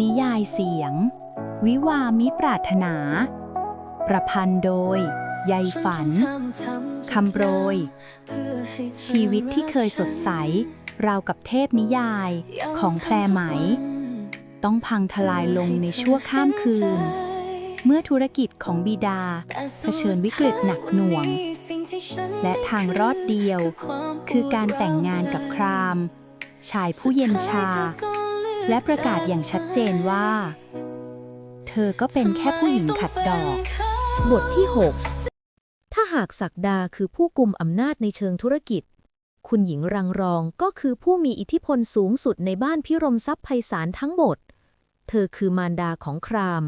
นิยายเสียง วิวามิปรารถนา ประพันธ์โดยใยฝัน คำโปรย ชีวิตที่เคยสดใส ราวกับเทพนิยายของแพรไหม ต้องพังทลายลงในชั่วข้ามคืน เมื่อธุรกิจของบิดา เผชิญวิกฤตหนักหน่วง และทางรอดเดียว คือการแต่งงานกับคราม ชายผู้เย็นชา และประกาศอย่างชัดเจนว่า เธอก็เป็นแค่ผู้หญิงขัดดอก บทที่ 6 ถ้าหากศักดาคือผู้กุมอำนาจในเชิงธุรกิจ คุณหญิงรังรองก็คือผู้มีอิทธิพลสูงสุดในบ้านพิรมทรัพย์ไพศาลทั้งหมด เธอคือมารดาของคราม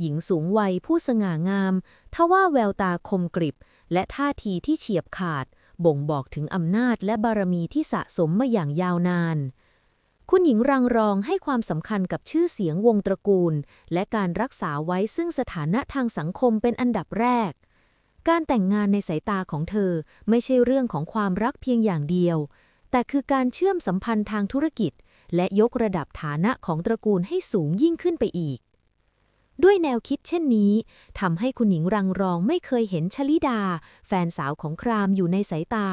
หญิงสูงวัยผู้สง่างาม ทว่าแววตาคมกริบ และท่าทีที่เฉียบขาด บ่งบอกถึงอำนาจและบารมีที่สะสมมาอย่างยาวนาน คุณหญิงรังรองให้ความสำคัญกับชื่อเสียงวงตระกูล และการรักษาไว้ซึ่งสถานะทางสังคมเป็นอันดับแรก การแต่งงานในสายตาของเธอไม่ใช่เรื่องของความรักเพียงอย่างเดียว แต่คือการเชื่อมสัมพันธ์ทางธุรกิจ และยกระดับฐานะของตระกูลให้สูงยิ่งขึ้นไปอีก ด้วยแนวคิดเช่นนี้ทำให้คุณหญิงรังรองไม่เคยเห็นชลิดา แฟนสาวของครามอยู่ในสายตา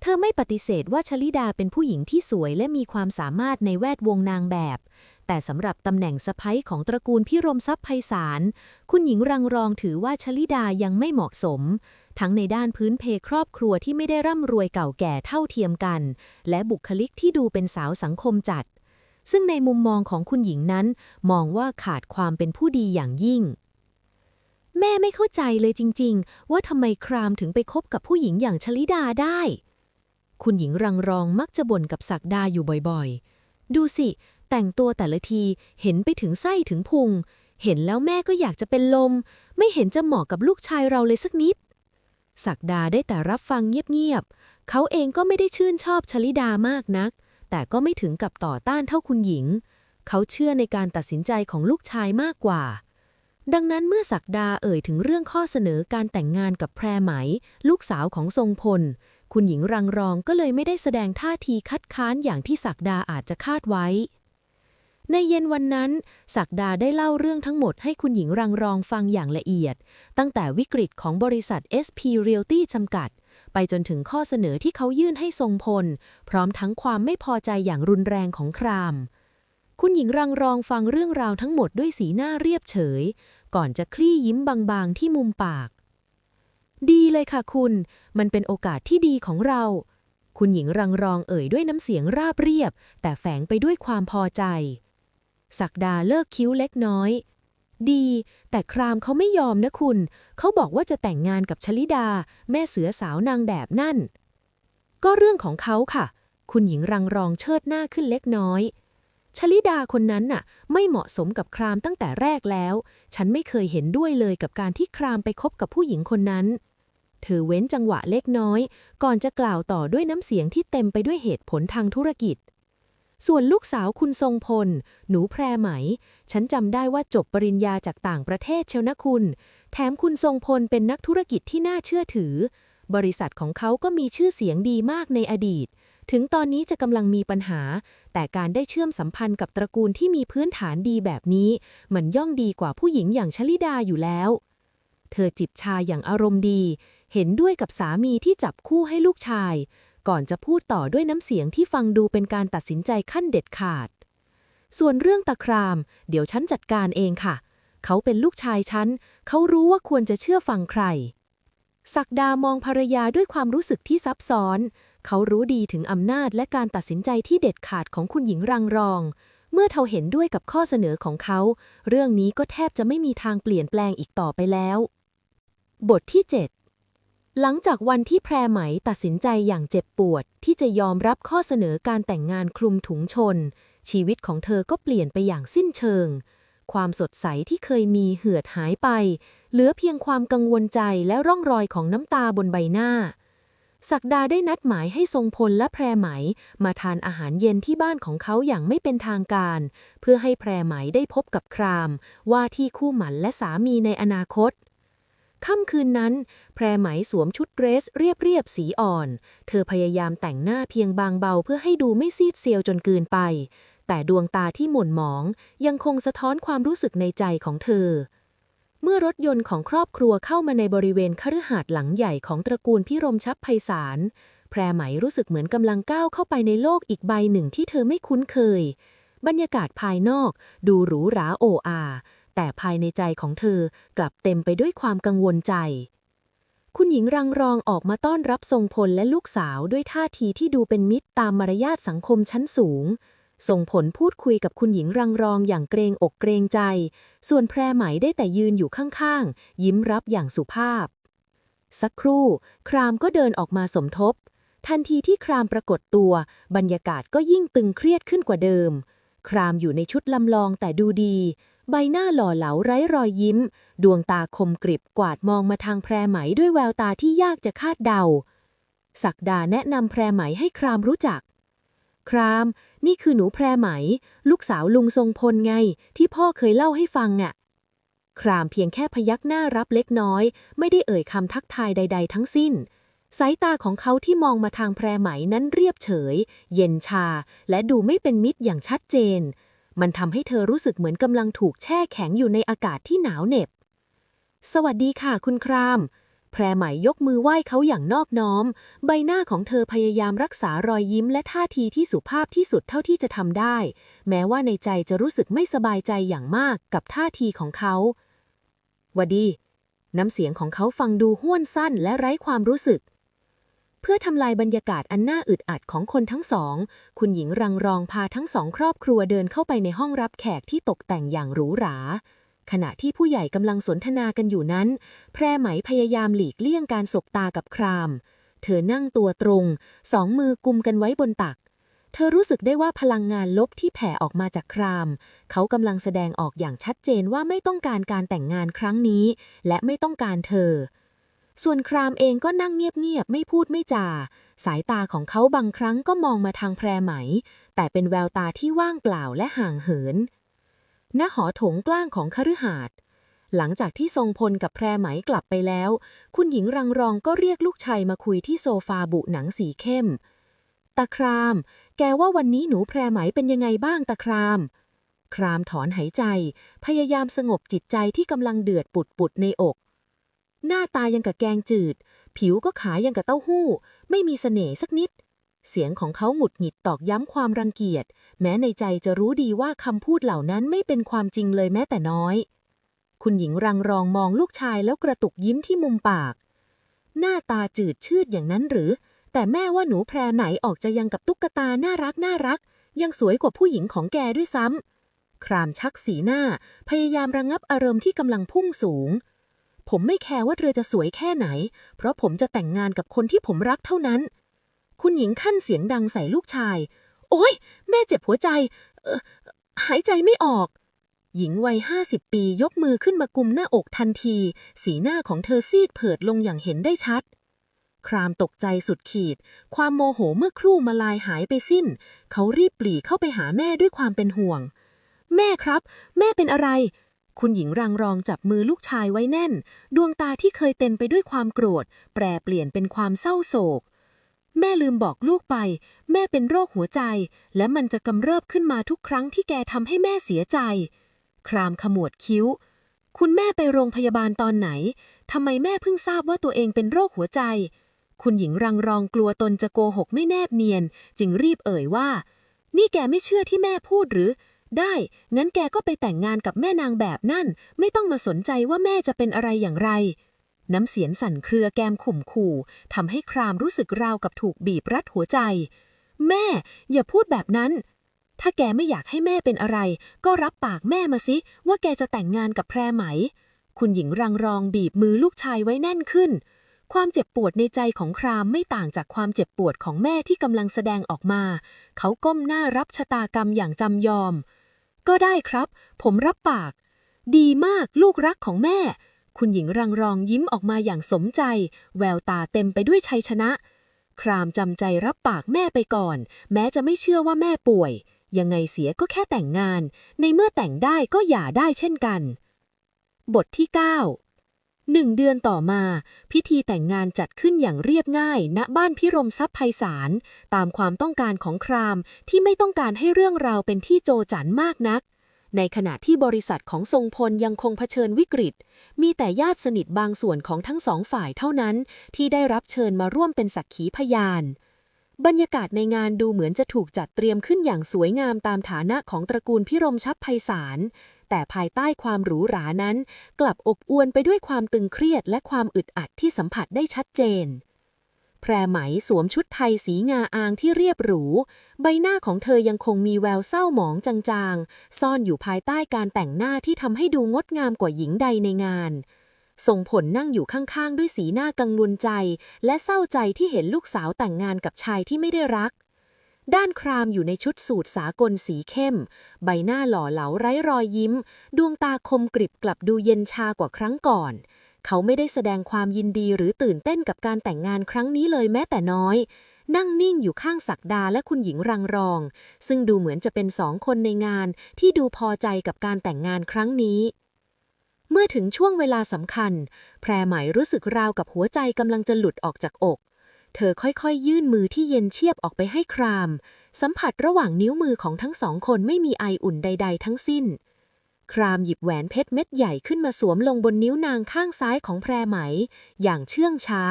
เธอไม่ปฏิเสธว่าชลิดาเป็นผู้หญิงที่สวยและมีความสามารถในแวดวงนางแบบ แต่สำหรับตำแหน่งสะพ้ยของตระกูลพิรมทรัพย์ไพศาล คุณหญิงรังรองถือว่าชลิดายังไม่เหมาะสม ทั้งในด้านพื้นเพครอบครัวที่ไม่ได้ร่ำรวยเก่าแก่เท่าเทียมกัน และบุคลิกที่ดูเป็นสาวสังคมจัด ซึ่งในมุมมองของคุณหญิงนั้น มองว่าขาดความเป็นผู้ดีอย่างยิ่งแม่ไม่เข้าใจเลยจริง ๆ ว่าทำไมครามถึงไปคบกับผู้หญิงอย่างชลิดาได้ คุณหญิงรังรองมักจะบ่นกับศักดาอยู่บ่อยๆ ดูสิ แต่งตัวแต่ละทีเห็นไปถึงไส้ถึงพุง เห็นแล้วแม่ก็อยากจะเป็นลม ไม่เห็นจะเหมาะกับลูกชายเราเลยสักนิด ศักดาได้แต่รับฟังเงียบๆ เขาเองก็ไม่ได้ชื่นชอบชลิดามากนัก แต่ก็ไม่ถึงกับต่อต้านเท่าคุณหญิง เขาเชื่อในการตัดสินใจของลูกชายมากกว่าดังนั้นเมื่อศักดาเอ่ยถึงเรื่องข้อเสนอการแต่งงานกับแพรไหม ลูกสาวของทรงพล คุณหญิงรังรองก็เลยไม่ได้แสดงท่าทีคัดค้านอย่างที่ศักดาอาจจะคาดไว้ ในเย็นวันนั้นศักดาได้เล่าเรื่องทั้งหมดให้คุณหญิงรังรองฟังอย่างละเอียด ตั้งแต่วิกฤตของบริษัท SP Realty จำกัด ไปจนถึงข้อเสนอที่เขายื่นให้ทรงพล พร้อมทั้งความไม่พอใจอย่างรุนแรงของคราม คุณหญิงรังรองฟังเรื่องราวทั้งหมดด้วยสีหน้าเรียบเฉย ก่อนจะคลี่ยิ้มบางๆที่มุมปาก ดีเลยค่ะคุณ มันเป็นโอกาสที่ดีของเรา คุณหญิงรังรองเอ่ยด้วยน้ำเสียงราบเรียบ แต่แฝงไปด้วยความพอใจ ศักดาเลิกคิ้วเล็กน้อย ดี แต่ครามเขาไม่ยอมนะคุณ เขาบอกว่าจะแต่งงานกับชลิดา แม่เสือสาวนางแบบนั่น ก็เรื่องของเขาค่ะ คุณหญิงรังรองเชิดหน้าขึ้นเล็กน้อยชลิดาคนนั้นน่ะ ไม่เหมาะสมกับครามตั้งแต่แรกแล้ว ฉันไม่เคยเห็นด้วยเลยกับการที่ครามไปคบกับผู้หญิงคนนั้น เธอเว้นจังหวะเล็กน้อย ก่อนจะกล่าวต่อด้วยน้ำเสียงที่เต็มไปด้วยเหตุผลทางธุรกิจ ส่วนลูกสาวคุณทรงพล หนูแพรไหม ฉันจำได้ว่าจบปริญญาจากต่างประเทศเชียวนะคุณ แถมคุณทรงพลเป็นนักธุรกิจที่น่าเชื่อถือ บริษัทของเขาก็มีชื่อเสียงดีมากในอดีต ถึงตอนนี้จะกำลังมีปัญหา แต่การได้เชื่อมสัมพันธ์กับตระกูลที่มีพื้นฐานดีแบบนี้ มันย่อมดีกว่าผู้หญิงอย่างชลิดาอยู่แล้วเธอจิบชาอย่างอารมณ์ดี เห็นด้วยกับสามีที่จับคู่ให้ลูกชาย ก่อนจะพูดต่อด้วยน้ำเสียงที่ฟังดูเป็นการตัดสินใจขั้นเด็ดขาด ส่วนเรื่องตะคราม เดี๋ยวฉันจัดการเองค่ะ เขาเป็นลูกชายฉัน เขารู้ว่าควรจะเชื่อฟังใคร ศักดามองภรรยาด้วยความรู้สึกที่ซับซ้อน เขารู้ดีถึงอำนาจและการตัดสินใจที่เด็ดขาดของคุณหญิงรังรองเมื่อเธอเห็นด้วยกับข้อเสนอของเขา เรื่องนี้ก็แทบจะไม่มีทางเปลี่ยนแปลงอีกต่อไปแล้ว บทที่7 หลังจากวันที่แพรไหมตัดสินใจอย่างเจ็บปวด ที่จะยอมรับข้อเสนอการแต่งงานคลุมถุงชน ชีวิตของเธอก็เปลี่ยนไปอย่างสิ้นเชิง ความสดใสที่เคยมีเหือดหายไป เหลือเพียงความกังวลใจและร่องรอยของน้ำตาบนใบหน้า ศักดาได้นัดหมายให้ทรงพลและแพรไหม มาทานอาหารเย็นที่บ้านของเขาอย่างไม่เป็นทางการ เพื่อให้แพรไหมได้พบกับคราม ว่าที่คู่หมันและสามีในอนาคต ค่ำคืนนั้น แพรไหมสวมชุดเดรสเรียบๆสีอ่อน เธอพยายามแต่งหน้าเพียงบางเบาเพื่อให้ดูไม่ซีดเซียวจนเกินไป แต่ดวงตาที่หม่นหมอง ยังคงสะท้อนความรู้สึกในใจของเธอ เมื่อรถยนต์ของครอบครัวเข้ามาในบริเวณคฤหาสน์หลังใหญ่ของตระกูลพิรมชับไพศาลแพรไหมรู้สึกเหมือนกำลังก้าวเข้าไปในโลกอีกใบหนึ่งที่เธอไม่คุ้นเคย บรรยากาศภายนอก ดูหรูหราโออา แต่ภายในใจของเธอกลับเต็มไปด้วยความกังวลใจ คุณหญิงรังรองออกมาต้อนรับทรงพลและลูกสาวด้วยท่าทีที่ดูเป็นมิตรตามมารยาทสังคมชั้นสูง ส่งผลพูดคุยกับคุณหญิงรังรองอย่างเกรงอกเกรงใจ ส่วนแพรไหมได้แต่ยืนอยู่ข้างๆ ยิ้มรับอย่างสุภาพ สักครู่ ครามก็เดินออกมาสมทบ ทันทีที่ครามปรากฏตัว บรรยากาศก็ยิ่งตึงเครียดขึ้นกว่าเดิม ครามอยู่ในชุดลำลองแต่ดูดี ใบหน้าหล่อเหลาไร้รอยยิ้ม ดวงตาคมกริบกวาดมองมาทางแพรไหมด้วยแววตาที่ยากจะคาดเดา ศักดาแนะนำแพรไหมให้ครามรู้จัก คราม นี่คือหนูแพรไหม ลูกสาวลุงทรงพลไง ที่พ่อเคยเล่าให้ฟังอะ ครามเพียงแค่พยักหน้ารับเล็กน้อย ไม่ได้เอ่ยคำทักทายใด ๆ ทั้งสิ้นสายตาของเขาที่มองมาทางแพรไหมนั้นเรียบเฉย เย็นชา และดูไม่เป็นมิตรอย่างชัดเจน มันทำให้เธอรู้สึกเหมือนกำลังถูกแช่แข็งอยู่ในอากาศที่หนาวเหน็บ สวัสดีค่ะคุณคราม แพรไหมยกมือไหว้เขาอย่างนอบน้อม ใบหน้าของเธอพยายามรักษารอยยิ้มและท่าทีที่สุภาพที่สุดเท่าที่จะทำได้ แม้ว่าในใจจะรู้สึกไม่สบายใจอย่างมากกับท่าทีของเขาวัดดี น้ำเสียงของเขาฟังดูห้วนสั้นและไร้ความรู้สึก พื่อทำลายบรรยากาศอันน่าอึดอัดของคนทั้งสอง คุณหญิงรังรองพาทั้งสองครอบครัวเดินเข้าไปในห้องรับแขกที่ตกแต่งอย่างหรูหรา ขณะที่ผู้ใหญ่กำลังสนทนากันอยู่นั้น แพรไหมพยายามหลีกเลี่ยงการสบตากับคราม เธอนั่งตัวตรง สองมือกุมกันไว้บนตัก เธอรู้สึกได้ว่าพลังงานลบที่แผ่ออกมาจากคราม เขากำลังแสดงออกอย่างชัดเจนว่าไม่ต้องการการแต่งงานครั้งนี้ และไม่ต้องการเธอ ส่วนครามเองก็นั่งเงียบๆ ไม่พูดไม่จา สายตาของเขาบางครั้งก็มองมาทางแพรไหม แต่เป็นแววตาที่ว่างเปล่าและห่างเหิน ณ หอโถงกล้างของคฤหาสน์หลังจากที่ทรงพลกับแพรไหมกลับไปแล้ว คุณหญิงรังรองก็เรียกลูกชายมาคุยที่โซฟาบุหนังสีเข้มตาคราม แกว่าวันนี้หนูแพรไหมเป็นยังไงบ้างตาคราม ครามถอนหายใจ พยายามสงบจิตใจที่กำลังเดือดปุดปุดในอก หน้าตายังกับแกงจืด ผิวก็ขายยังกับเต้าหู้ ไม่มีเสน่ห์สักนิด เสียงของเขาหงุดหงิดตอกย้ำความรังเกียจ แม้ในใจจะรู้ดีว่าคำพูดเหล่านั้นไม่เป็นความจริงเลยแม้แต่น้อย คุณหญิงรังรองมองลูกชายแล้วกระตุกยิ้มที่มุมปาก หน้าตาจืดชืดอย่างนั้นหรือ แต่แม่ว่าหนูแพรไหนออกจะยังกับตุ๊กตาน่ารักน่ารัก ยังสวยกว่าผู้หญิงของแกด้วยซ้ำครามชักสีหน้า พยายามระงับอารมณ์ที่กำลังพุ่งสูง ผมไม่แคร์ว่าเธอจะสวยแค่ไหน เพราะผมจะแต่งงานกับคนที่ผมรักเท่านั้น คุณหญิงขั้นเสียงดังใส่ลูกชาย โอ๊ยแม่เจ็บหัวใจ เออหายใจไม่ออก หญิงวัยห้าสิบปียกมือขึ้นมากุมหน้าอกทันที สีหน้าของเธอซีดเผิดลงอย่างเห็นได้ชัด ครามตกใจสุดขีด ความโมโหเมื่อครู่มาลายหายไปสิ้น เขารีบปลีเข้าไปหาแม่ด้วยความเป็นห่วง แม่ครับ แม่เป็นอะไร คุณหญิงรังรองจับมือลูกชายไว้แน่น ดวงตาที่เคยเต็มไปด้วยความโกรธ แปรเปลี่ยนเป็นความเศร้าโศก แม่ลืมบอกลูกไป แม่เป็นโรคหัวใจ และมันจะกำเริบขึ้นมาทุกครั้งที่แกทำให้แม่เสียใจ ครามขมวดคิ้ว คุณแม่ไปโรงพยาบาลตอนไหนทำไมแม่เพิ่งทราบว่าตัวเองเป็นโรคหัวใจ คุณหญิงรังรองกลัวตนจะโกหกไม่แนบเนียน จึงรีบเอ่ยว่า นี่แกไม่เชื่อที่แม่พูดหรือ ได้งั้นแกก็ไปแต่งงานกับแม่นางแบบนั่น ไม่ต้องมาสนใจว่าแม่จะเป็นอะไรอย่างไร น้ำเสียงสั่นเครือแกมข่มขู่ทำให้ครามรู้สึกราวกับถูกบีบรัดหัวใจ แม่ อย่าพูดแบบนั้น ถ้าแกไม่อยากให้แม่เป็นอะไร ก็รับปากแม่มาสิว่าแกจะแต่งงานกับแพรไหม คุณหญิงรังรองบีบมือลูกชายไว้แน่นขึ้น ความเจ็บปวดในใจของครามไม่ต่างจากความเจ็บปวดของแม่ที่กำลังแสดงออกมา เขาก้มหน้ารับชะตากรรมอย่างจำยอม ก็ได้ครับ ผมรับปาก ดีมากลูกรักของแม่ คุณหญิงรังรองยิ้มออกมาอย่างสมใจ แววตาเต็มไปด้วยชัยชนะ ครามจำใจรับปากแม่ไปก่อน แม้จะไม่เชื่อว่าแม่ป่วย ยังไงเสียก็แค่แต่งงาน ในเมื่อแต่งได้ก็หย่าได้เช่นกัน บทที่ 9 หนึ่งเดือนต่อมา พิธีแต่งงานจัดขึ้นอย่างเรียบง่าย ณบ้านพิรมทรัพย์ไพศาล ตามความต้องการของครามที่ไม่ต้องการให้เรื่องราวเป็นที่โจจันมากนัก ในขณะที่บริษัทของทรงพลยังคงเผชิญวิกฤต มีแต่ญาติสนิทบางส่วนของทั้งสองฝ่ายเท่านั้น ที่ได้รับเชิญมาร่วมเป็นสักขีพยาน บรรยากาศในงานดูเหมือนจะถูกจัดเตรียมขึ้นอย่างสวยงามตามฐานะของตระกูลพิรมชับไพศาล แต่ภายใต้ความหรูหรานั้น กลับอบอวลไปด้วยความตึงเครียดและความอึดอัดที่สัมผัสได้ชัดเจน แพรไหมสวมชุดไทยสีงาอางที่เรียบหรู ใบหน้าของเธอยังคงมีแววเศร้าหมองจางๆ ซ่อนอยู่ภายใต้การแต่งหน้าที่ทำให้ดูงดงามกว่าหญิงใดในงานส่งผลนั่งอยู่ข้างๆ ด้วยสีหน้ากังวลใจ และเศร้าใจที่เห็นลูกสาวแต่งงานกับชายที่ไม่ได้รัก ด้านครามอยู่ในชุดสูทสากลสีเข้ม ใบหน้าหล่อเหลาไร้รอยยิ้ม ดวงตาคมกริบกลับดูเย็นชากว่าครั้งก่อน เขาไม่ได้แสดงความยินดีหรือตื่นเต้นกับการแต่งงานครั้งนี้เลยแม้แต่น้อย นั่งนิ่งอยู่ข้างศักดาและคุณหญิงรังรอง ซึ่งดูเหมือนจะเป็นสองคนในงานที่ดูพอใจกับการแต่งงานครั้งนี้เมื่อถึงช่วงเวลาสำคัญ แพรไหมรู้สึกราวกับหัวใจกำลังจะหลุดออกจากอก เธอค่อยๆ ยื่นมือที่เย็นเชียบออกไปให้คราม สัมผัสระหว่างนิ้วมือของทั้งสองคนไม่มีไออุ่นใด ๆ ทั้งสิ้น ครามหยิบแหวนเพชรเม็ดใหญ่ขึ้นมาสวมลงบนนิ้วนางข้างซ้ายของแพรไหม อย่างเชื่องช้า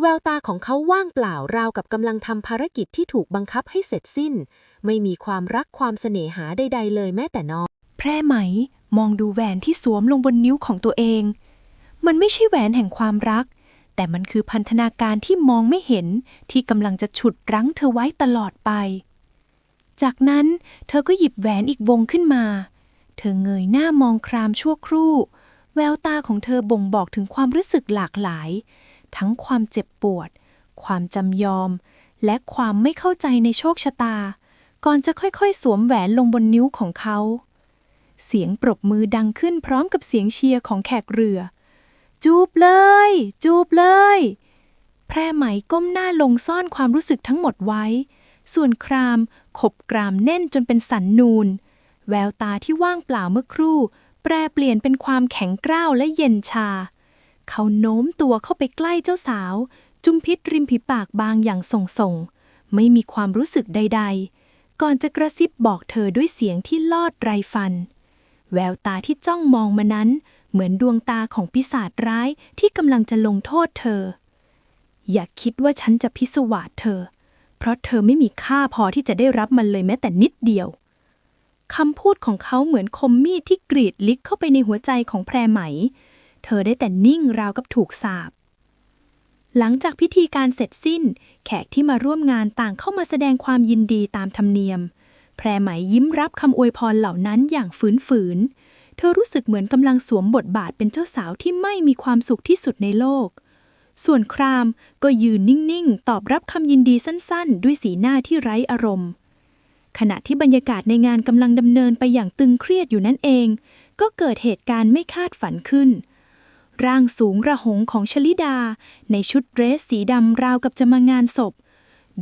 แววตาของเขาว่างเปล่าราวกับกำลังทำภารกิจที่ถูกบังคับให้เสร็จสิ้น ไม่มีความรักความเสน่หาใด ๆ เลยแม้แต่น้อย แพร่ไหมมองดูแหวนที่สวมลงบนนิ้วของตัวเอง มันไม่ใช่แหวนแห่งความรัก แต่มันคือพันธนาการที่มองไม่เห็นที่กำลังจะฉุดรั้งเธอไว้ตลอดไป จากนั้นเธอก็หยิบแหวนอีกวงขึ้นมา เธอเงยหน้ามองครามชั่วครู่ แววตาของเธอบ่งบอกถึงความรู้สึกหลากหลาย ทั้งความเจ็บปวด ความจำยอม และความไม่เข้าใจในโชคชะตา ก่อนจะค่อยๆ สวมแหวนลงบนนิ้วของเขา เสียงปรบมือดังขึ้นพร้อมกับเสียงเชียร์ของแขกเรือ จูบเลย จูบเลย แพร่ไหมก้มหน้าลงซ่อนความรู้สึกทั้งหมดไว้ ส่วนครามขบกรามแน่นจนเป็นสันนูน แววตาที่ว่างเปล่าเมื่อครู่ แปรเปลี่ยนเป็นความแข็งกร้าวและเย็นชา เขาโน้มตัวเข้าไปใกล้เจ้าสาว จุมพิษริมฝีปากบางอย่างส่งส่งๆไม่มีความรู้สึกใด ๆ ก่อนจะกระซิบบอกเธอด้วยเสียงที่ลอดไรฟัน แววตาที่จ้องมองมานั้น เหมือนดวงตาของปีศาจร้ายที่กำลังจะลงโทษเธอ อย่าคิดว่าฉันจะพิศวาสเธอ เพราะเธอไม่มีค่าพอที่จะได้รับมันเลยแม้แต่นิดเดียวคำพูดของเขาเหมือนคมมีดที่กรีดลึกเข้าไปในหัวใจของแพรไหม เธอได้แต่นิ่งราวกับถูกสาปหลังจากพิธีการเสร็จสิ้น แขกที่มาร่วมงานต่างเข้ามาแสดงความยินดีตามธรรมเนียม แพรไหมยิ้มรับคำอวยพรเหล่านั้นอย่างฝืนๆ เธอรู้สึกเหมือนกำลังสวมบทบาทเป็นเจ้าสาวที่ไม่มีความสุขที่สุดในโลก ส่วนครามก็ยืนนิ่งๆ ตอบรับคำยินดีสั้นๆ ด้วยสีหน้าที่ไร้อารมณ์ ขณะที่บรรยากาศในงานกำลังดำเนินไปอย่างตึงเครียดอยู่นั่นเอง ก็เกิดเหตุการณ์ไม่คาดฝันขึ้น ร่างสูงระหงของชลิดา ในชุดเดรสสีดำราวกับจะมางานศพ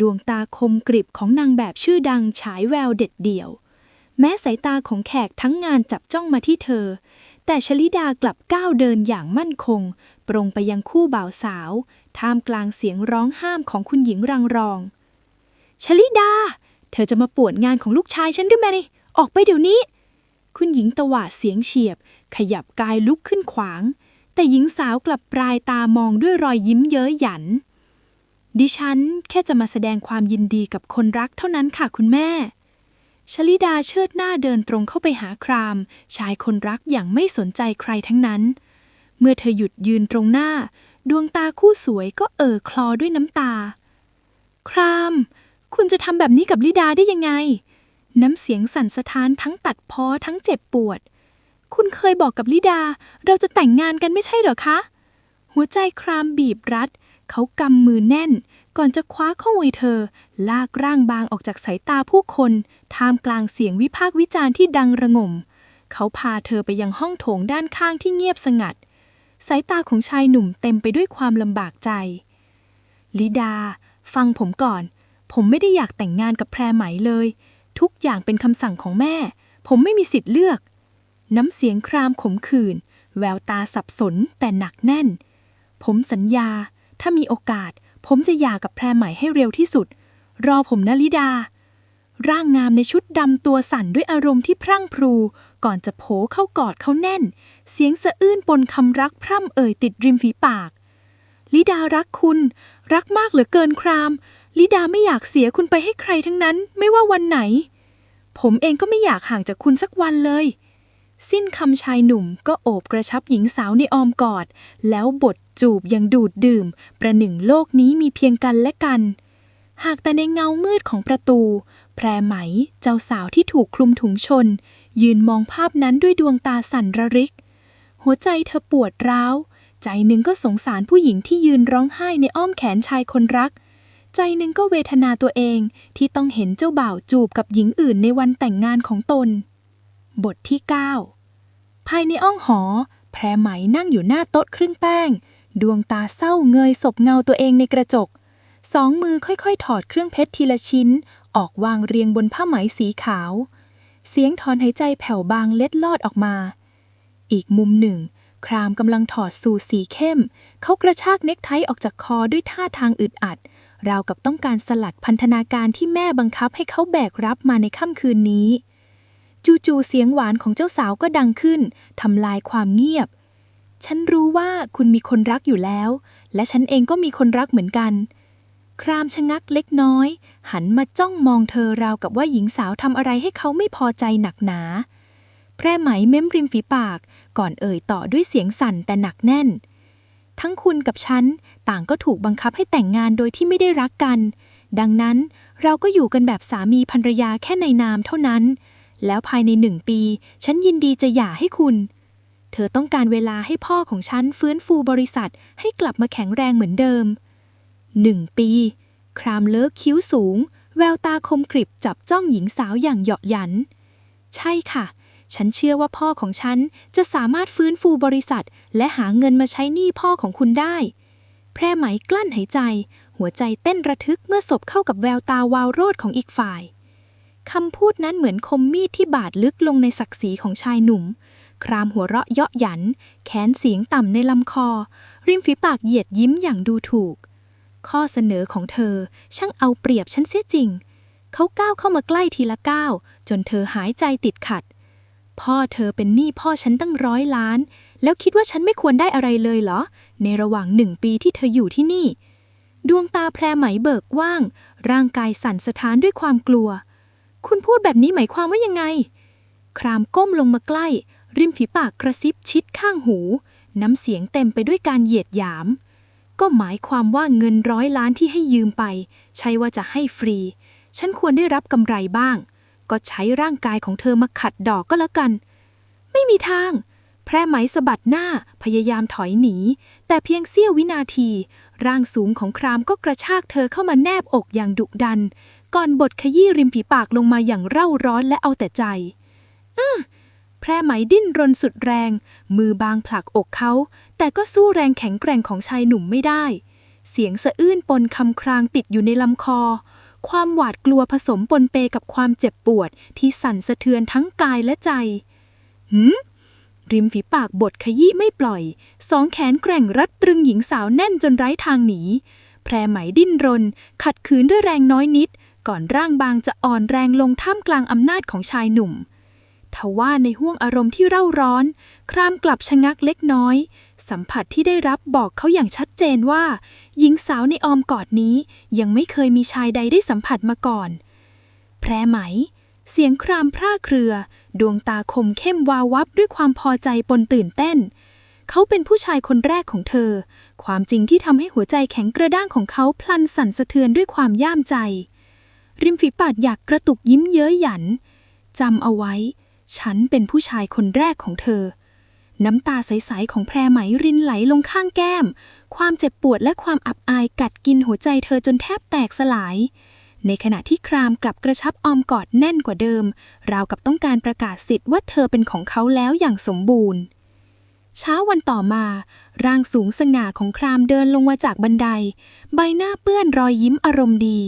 ดวงตาคมกริบของนางแบบชื่อดังฉายแววเด็ดเดี่ยว แม้สายตาของแขกทั้งงานจับจ้องมาที่เธอ แต่ชลิดากลับก้าวเดินอย่างมั่นคง ตรงไปยังคู่บ่าวสาว ท่ามกลางเสียงร้องห้ามของคุณหญิงรังรอง ชลิดา เธอจะมาป่วนงานของลูกชายฉันหรือไม่นี่ออกไปเดี๋ยวนี้ คุณหญิงตวาดเสียงเฉียบ ขยับกายลุกขึ้นขวาง แต่หญิงสาวกลับปลายตามองด้วยรอยยิ้มเย้ยหยัน ดิฉันแค่จะมาแสดงความยินดีกับคนรักเท่านั้นค่ะคุณแม่ ชลิดาเชิดหน้าเดินตรงเข้าไปหาคราม ชายคนรักอย่างไม่สนใจใครทั้งนั้น เมื่อเธอหยุดยืนตรงหน้า ดวงตาคู่สวยก็เอ่อคลอด้วยน้ำตา คราม คุณจะทำแบบนี้กับลิดาได้ยังไง น้ำเสียงสั่นสะท้านทั้งตัดพ้อทั้งเจ็บปวด คุณเคยบอกกับลิดา เราจะแต่งงานกันไม่ใช่เหรอคะ หัวใจครามบีบรัด เขากำมือแน่น ก่อนจะคว้าข้อมือเธอ ลากร่างบางออกจากสายตาผู้คน ท่ามกลางเสียงวิพากษ์วิจารณ์ที่ดังระงม เขาพาเธอไปยังห้องโถงด้านข้างที่เงียบสงัด สายตาของชายหนุ่มเต็มไปด้วยความลำบากใจ ลิดา ฟังผมก่อน ผมไม่ได้อยากแต่งงานกับแพรไหมเลย ทุกอย่างเป็นคำสั่งของแม่ ผมไม่มีสิทธิ์เลือก น้ำเสียงครามขมขื่น แววตาสับสนแต่หนักแน่น ผมสัญญา ถ้ามีโอกาส ผมจะหย่ากับแพรใหม่ให้เร็วที่สุด รอผมนะลิดา ร่างงามในชุดดำตัวสั่นด้วยอารมณ์ที่พรั่งพรู ก่อนจะโผเข้ากอดเขาแน่น เสียงสะอื้นปนคำรักพร่ำเอ่ยติดริมฝีปาก ลิดารักคุณ รักมากเหลือเกินคราม ลิดาไม่อยากเสียคุณไปให้ใครทั้งนั้น ไม่ว่าวันไหน ผมเองก็ไม่อยากห่างจากคุณสักวันเลย สิ้นคำชายหนุ่มก็โอบกระชับหญิงสาวในอ้อมกอด แล้วบทจูบยังดูดดื่ม ประหนึ่งโลกนี้มีเพียงกันและกัน หากแต่ในเงามืดของประตู แพรไหมเจ้าสาวที่ถูกคลุมถุงชน ยืนมองภาพนั้นด้วยดวงตาสั่นระริก หัวใจเธอปวดร้าว ใจหนึ่งก็สงสารผู้หญิงที่ยืนร้องไห้ในอ้อมแขนชายคนรัก ใจหนึ่งก็เวทนาตัวเองที่ต้องเห็นเจ้าบ่าวจูบกับหญิงอื่นในวันแต่งงานของตน บทที่ 9 ภายในอ้องหอ แพรไหมนั่งอยู่หน้าโต๊ะครึ่งแป้ง ดวงตาเศร้าเงยศพเงาตัวเองในกระจก สองมือค่อยๆ ถอดเครื่องเพชรทีละชิ้น ออกวางเรียงบนผ้าไหมสีขาว เสียงถอนหายใจแผ่วบางเล็ดลอดออกมา อีกมุมหนึ่ง ครามกำลังถอดสูสีเข้ม เขากระชากเน็กไทออกจากคอด้วยท่าทางอึดอัด ราวกับต้องการสลัดพันธนาการที่แม่บังคับให้เขาแบกรับมาในค่ำคืนนี้ จู่ๆเสียงหวานของเจ้าสาวก็ดังขึ้นทำลายความเงียบ ฉันรู้ว่าคุณมีคนรักอยู่แล้ว และฉันเองก็มีคนรักเหมือนกัน ครามชะงักเล็กน้อย หันมาจ้องมองเธอราวกับว่าหญิงสาวทำอะไรให้เขาไม่พอใจหนักหนา แพร่ไหมเม้มริมฝีปากก่อนเอ่ยต่อด้วยเสียงสั่นแต่หนักแน่น ทั้งคุณกับฉันต่างก็ถูกบังคับให้แต่งงานโดยที่ไม่ได้รักกัน ดังนั้นเราก็อยู่กันแบบสามีภรรยาแค่ในนามเท่านั้น แล้วภายในหนึ่งปี ฉันยินดีจะหย่าให้คุณ เธอต้องการเวลาให้พ่อของฉันฟื้นฟูบริษัทให้กลับมาแข็งแรงเหมือนเดิมหนึ่งปี ครามเลิกคิ้วสูง แววตาคมกริบจับจ้องหญิงสาวอย่างเหยาะหยัน ใช่ค่ะ ฉันเชื่อว่าพ่อของฉันจะสามารถฟื้นฟูบริษัท และหาเงินมาใช้หนี้พ่อของคุณได้ แพร่ไหมกลั้นหายใจ หัวใจเต้นระทึกเมื่อสบเข้ากับแววตาวาวโรดของอีกฝ่าย คำพูดนั้นเหมือนคมมีดที่บาดลึกลงในศักดิ์ศรีของชายหนุ่ม ครามหัวเราะเยาะหยัน แขนเสียงต่ำในลำคอ ริมฝีปากเหยียดยิ้มอย่างดูถูก ข้อเสนอของเธอช่างเอาเปรียบฉันเสียจริง เขาก้าวเข้ามาใกล้ทีละก้าวจนเธอหายใจติดขัด พ่อเธอเป็นหนี้พ่อฉันตั้งร้อยล้าน แล้วคิดว่าฉันไม่ควรได้อะไรเลยเหรอ ในระหว่างหนึ่งปีที่เธออยู่ที่นี่ ดวงตาแพรไหมเบิกว่าง ร่างกายสั่นสะท้านด้วยความกลัว คุณพูดแบบนี้หมายความว่ายังไง ครามก้มลงมาใกล้ ริมฝีปากกระซิบชิดข้างหู น้ำเสียงเต็มไปด้วยการเหยียดหยาม ก็หมายความว่าเงินร้อยล้านที่ให้ยืมไป ใช่ว่าจะให้ฟรี ฉันควรได้รับกำไรบ้าง ก็ใช้ร่างกายของเธอมาขัดดอกก็แล้วกัน ไม่มีทาง แพร่ไหมสะบัดหน้าพยายามถอยหนี แต่เพียงเสี้ยววินาที ร่างสูงของครามก็กระชากเธอเข้ามาแนบอกอย่างดุดัน ก่อนบทขยี้ริมฝีปากลงมาอย่างเร่าร้อนและเอาแต่ใจอื้อแพร่ไหมดิ้นรนสุดแรง มือบางผลักอกเขา แต่ก็สู้แรงแข็งแกร่งของชายหนุ่มไม่ได้ เสียงสะอื้นปนคำครางติดอยู่ในลำคอ ความหวาดกลัวผสมปนเปกับความเจ็บปวดที่สั่นสะเทือนทั้งกายและใจ หืมริมฝีปากบทขยี้ไม่ปล่อย สองแขนแกร่งรัดตรึงหญิงสาวแน่นจนไร้ทางหนี แพรไหมดิ้นรน ขัดขืนด้วยแรงน้อยนิด ก่อนร่างบางจะอ่อนแรงลงท่ามกลางอำนาจของชายหนุ่มทว่าในห้วงอารมณ์ที่เร่าร้อน ครามกลับชะงักเล็กน้อย สัมผัสที่ได้รับบอกเขาอย่างชัดเจนว่า หญิงสาวในออมกอดนี้ยังไม่เคยมีชายใดได้สัมผัสมาก่อน แพรไหม เสียงครามพร่าเครือ ดวงตาคมเข้มวาววับด้วยความพอใจปนตื่นเต้น เขาเป็นผู้ชายคนแรกของเธอ ความจริงที่ทำให้หัวใจแข็งกระด้างของเขาพลันสั่นสะเทือนด้วยความย่ามใจ ริมฝีปากอยากกระตุกยิ้มเย้ยหยันจำเอาไว้ ฉันเป็นผู้ชายคนแรกของเธอ น้ำตาใส ๆ ของแพรไหมรินไหลลงข้างแก้ม ความเจ็บปวดและความอับอายกัดกินหัวใจเธอจนแทบแตกสลาย ในขณะที่ครามกลับกระชับออมกอดแน่นกว่าเดิม ราวกับต้องการประกาศสิทธิ์ว่าเธอเป็นของเขาแล้วอย่างสมบูรณ์เช้าวันต่อมา ร่างสูงสง่าของครามเดินลงมาจากบันได ใบหน้าเปื้อนรอยยิ้มอารมณ์ดี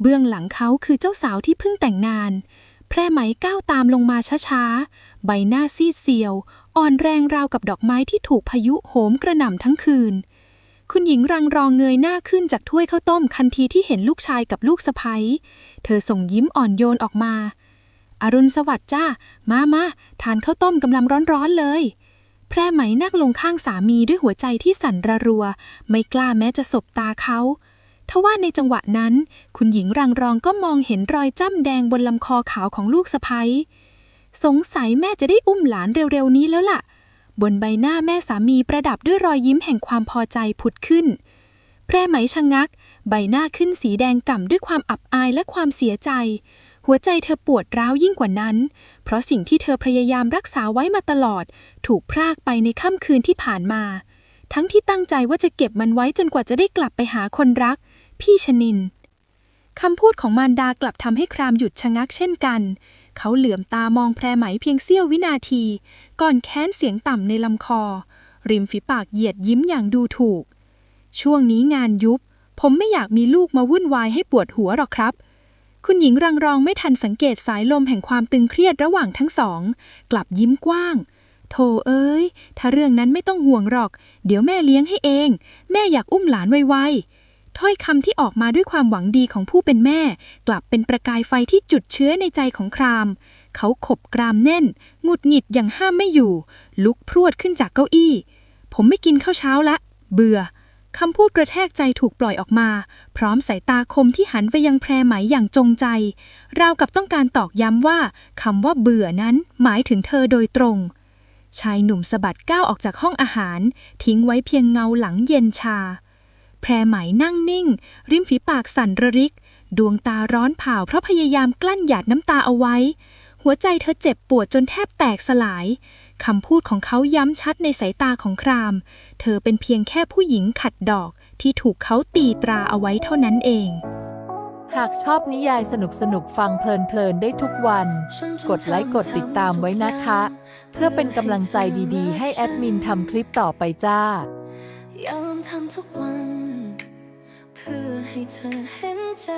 เบื้องหลังเขาคือเจ้าสาวที่เพิ่งแต่งงาน แพร่ไหมก้าวตามลงมาช้าๆ ใบหน้าซีดเซียว อ่อนแรงราวกับดอกไม้ที่ถูกพายุโหมกระหน่ำทั้งคืน คุณหญิงรังรองเงยหน้าขึ้นจากถ้วยข้าวต้มทันทีที่เห็นลูกชายกับลูกสะใภ้เธอส่งยิ้มอ่อนโยนออกมา อรุณสวัสดิ์จ้า มามาทานข้าวต้มกำลังร้อนๆเลย แพร่ไหมนั่งลงข้างสามีด้วยหัวใจที่สั่นระรัว ไม่กล้าแม้จะสบตาเขา ทว่าในจังหวะนั้น คุณหญิงรังรองก็มองเห็นรอยจ้ำแดงบนลำคอขาวของลูกสะพ้ยสงสัยแม่จะได้อุ้มหลานเร็วๆนี้แล้วล่ะ บนใบหน้าแม่สามีประดับด้วยรอยยิ้มแห่งความพอใจผุดขึ้น แพร่ไหมชะงัก ใบหน้าขึ้นสีแดงก่ำด้วยความอับอายและความเสียใจ หัวใจเธอปวดร้าวยิ่งกว่านั้น เพราะสิ่งที่เธอพยายามรักษาไว้มาตลอด ถูกพรากไปในค่ำคืนที่ผ่านมา ทั้งที่ตั้งใจว่าจะเก็บมันไว้จนกว่าจะได้กลับไปหาคนรัก พี่ชนินคำพูดของมารดากลับทำให้ครามหยุดชะงักเช่นกัน เขาเหลือมตามองแพรไหมเพียงเสี้ยววินาที ก่อนแค้นเสียงต่ำในลำคอ ริมฝีปากเหยียดยิ้มอย่างดูถูก ช่วงนี้งานยุบ ผมไม่อยากมีลูกมาวุ่นวายให้ปวดหัวหรอกครับ คุณหญิงรังรองไม่ทันสังเกตสายลมแห่งความตึงเครียดระหว่างทั้งสอง กลับยิ้มกว้าง โธ่เอ้ย ถ้าเรื่องนั้นไม่ต้องห่วงหรอก เดี๋ยวแม่เลี้ยงให้เอง แม่อยากอุ้มหลานไวๆ ถ้อยคำที่ออกมาด้วยความหวังดีของผู้เป็นแม่ กลับเป็นประกายไฟที่จุดเชื้อในใจของคราม เขาขบกรามแน่นหงุดหงิดอย่างห้ามไม่อยู่ ลุกพรวดขึ้นจากเก้าอี้ ผมไม่กินข้าวเช้าละ เบื่อคำพูดกระแทกใจถูกปล่อยออกมา พร้อมสายตาคมที่หันไปยังแพรไหมอย่างจงใจ ราวกับต้องการตอกย้ำว่าคำว่าเบื่อนั้นหมายถึงเธอโดยตรง ชายหนุ่มสะบัดก้าวออกจากห้องอาหาร ทิ้งไว้เพียงเงาหลังเย็นชา แพรไหมนั่งนิ่ง ริมฝีปากสั่นระริก ดวงตาร้อนเผาเพราะพยายามกลั้นหยาดน้ำตาเอาไว้ หัวใจเธอเจ็บปวดจนแทบแตกสลายคำพูดของเขาย้ำชัดในสายตาของคราม เธอเป็นเพียงแค่ผู้หญิงขัดดอกที่ถูกเขาตีตราเอาไว้เท่านั้นเอง หากชอบนิยายสนุกสนุกๆฟังเพลินๆได้ทุกวัน กดไลค์กดติดตามไว้นะคะ เพื่อเป็นกำลังใจดีๆ ให้แอดมินทำคลิปต่อไปจ้ายอมทำทุกวัน พื่อให้เธอเห็นใจ